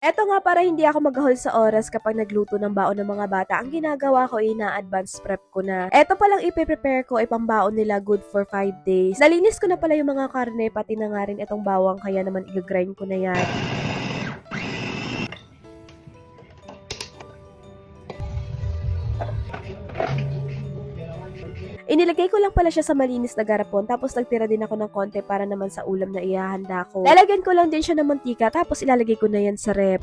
Eto nga para hindi ako maghahol sa oras kapag nagluto ng baon ng mga bata, ang ginagawa ko ay na-advance prep ko na. Eto palang ipe-prepare ko ay pambaon nila good for 5 days. Nalinis ko na pala yung mga karne, pati na nga rin itong bawang, kaya naman i-grind ko na yan. Inilagay ko lang pala siya sa malinis na garapon tapos nagtira din ako ng konti para naman sa ulam na ihahanda ko. Lalagyan ko lang din siya ng mantika tapos ilalagay ko na yan sa rep.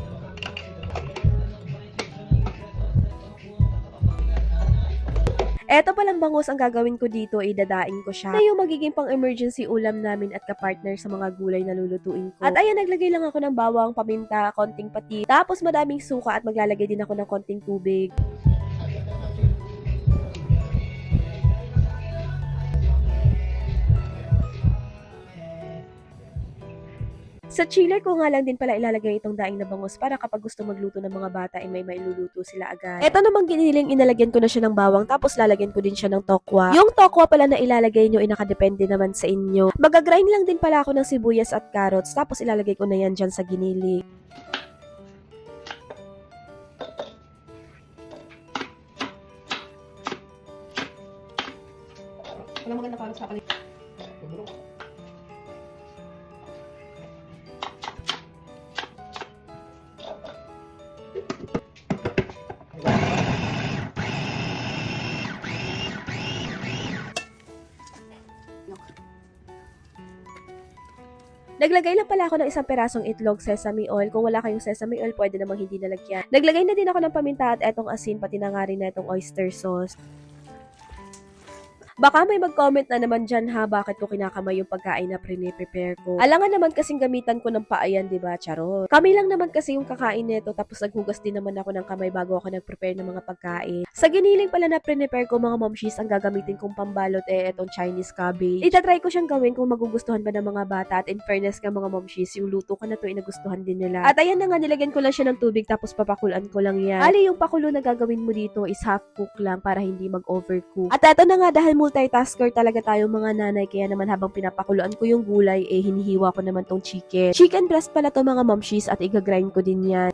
Eto palang bangus ang gagawin ko dito, idadaing ko siya. Na yung magiging pang emergency ulam namin at kapartner sa mga gulay na lulutuin ko. At ayan, naglagay lang ako ng bawang, paminta, konting pati, tapos madaming suka at maglalagay din ako ng konting tubig. Sa chiller ko nga lang din pala ilalagay itong daing na bangus para kapag gusto magluto ng mga bata ay may mailuluto sila agad. Eto namang giniling inalagyan ko na siya ng bawang tapos lalagyan ko din siya ng tokwa. Yung tokwa pala na ilalagay nyo ay nakadepende naman sa inyo. Magagrind lang din pala ako ng sibuyas at carrots tapos ilalagay ko na yan dyan sa giniling. Wala maganda para sa kanila. Naglagay lang pala ako ng isang perasong itlog sesame oil. Kung wala kayong sesame oil, pwede namang hindi nalagyan. Naglagay na din ako ng paminta at etong asin, pati na nga rin na itong oyster sauce. Baka may mag-comment na naman dyan ha, bakit ko kinakamay yung pagkain na prepare ko. Alangan naman kasing gamitan ko ng paayan, di ba, charot? Kami lang naman kasi yung kakain nito, tapos naghugas din naman ako ng kamay bago ako nag-prepare ng mga pagkain. Sa giniling pala na prepare ko mga momshies, ang gagamitin kong pambalot eh, etong Chinese cabbage. Itatry ko siyang gawin kung magugustuhan ba ng mga bata at in fairness ka mga momshies, yung luto ko na to, inagustuhan din nila. At ayan na nga, nilagyan ko lang siya ng tubig tapos papakulan ko lang yan. Ali, yung pakulo na gagawin mo dito is half cook lang para hindi mag-overcook. At eto na nga, dahil multitasker talaga tayo mga nanay, kaya naman habang pinapakuluan ko yung gulay, eh hinihiwa ko naman tong chicken. Chicken breast pala to mga momshies at igagrind ko din yan.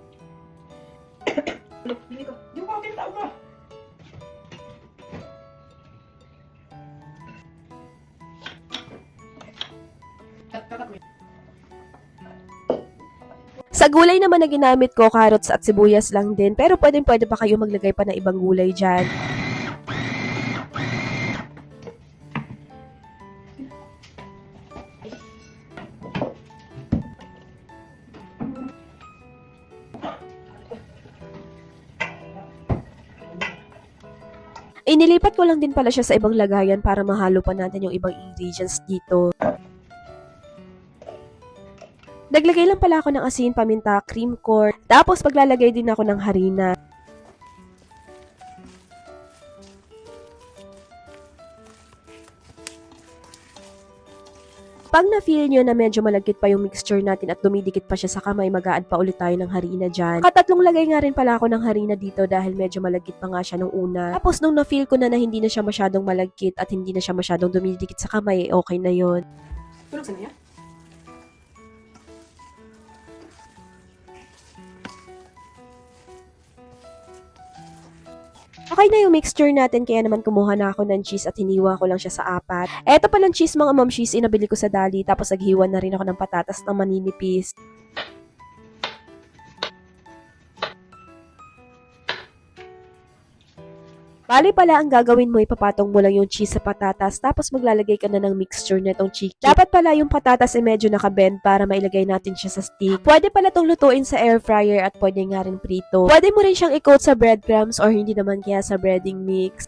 Sa gulay naman na ginamit ko, carrots at sibuyas lang din. Pero pwedeng pwede pa kayo maglagay pa ng ibang gulay dyan. Inilipat ko lang din pala siya sa ibang lagayan para mahalo pa natin yung ibang ingredients dito. Naglagay lang pala ako ng asin, paminta, cream corn. Tapos paglalagay din ako ng harina. Pag na-feel nyo na medyo malagkit pa yung mixture natin at dumidikit pa siya sa kamay, mag-a-add pa ulit tayo ng harina dyan. Katatlong lagay nga rin pala ako ng harina dito dahil medyo malagkit pa nga siya nung una. Tapos nung na-feel ko na na hindi na siya masyadong malagkit at hindi na siya masyadong dumidikit sa kamay, eh, okay na yon. Tulog sa niya? Okay na yung mixture natin, kaya naman kumuha na ako ng cheese at hiniwa ko lang siya sa apat. Eto palang cheese mga mom cheese, inabili ko sa Dali, tapos naghiwa na rin ako ng patatas na maninipis. Bali pala ang gagawin mo, ipapatong mo lang yung cheese sa patatas, tapos maglalagay ka na ng mixture netong chicken. Dapat pala yung patatas ay medyo nakabend para mailagay natin siya sa stick. Pwede pala tong lutuin sa air fryer at pwede nga rin prito. Pwede mo rin siyang i-coat sa breadcrumbs or hindi naman kaya sa breading mix.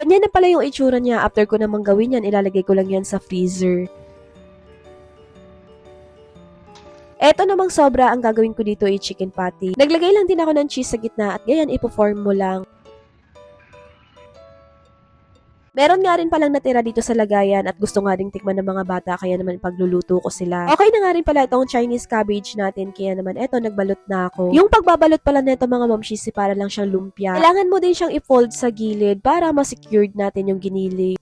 Ganyan na pala yung itsura niya. After ko namang gawin yan, ilalagay ko lang yan sa freezer. Eto namang sobra, ang gagawin ko dito ay chicken patty. Naglagay lang din ako ng cheese sa gitna at ganyan ipo-form mo lang. Meron nga rin palang natira dito sa lagayan at gusto nga rin tikman ng mga bata kaya naman pagluluto ko sila. Okay na nga rin pala itong Chinese cabbage natin kaya naman eto nagbalot na ako. Yung pagbabalot pala nito mga mamshisi para lang siyang lumpia. Kailangan mo din siyang i-fold sa gilid para ma-secured natin yung giniling.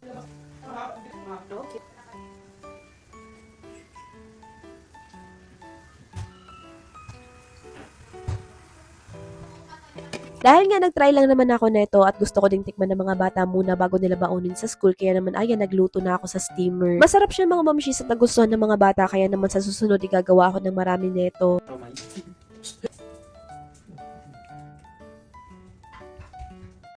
Dahil nga nag-try lang naman ako neto at gusto ko ding tikman ng mga bata muna bago nila baunin sa school, kaya naman ayan, nagluto na ako sa steamer. Masarap siya mga mamshis at nagustuhan ng mga bata, kaya naman sa susunod igagawa ako ng marami neto. Oh.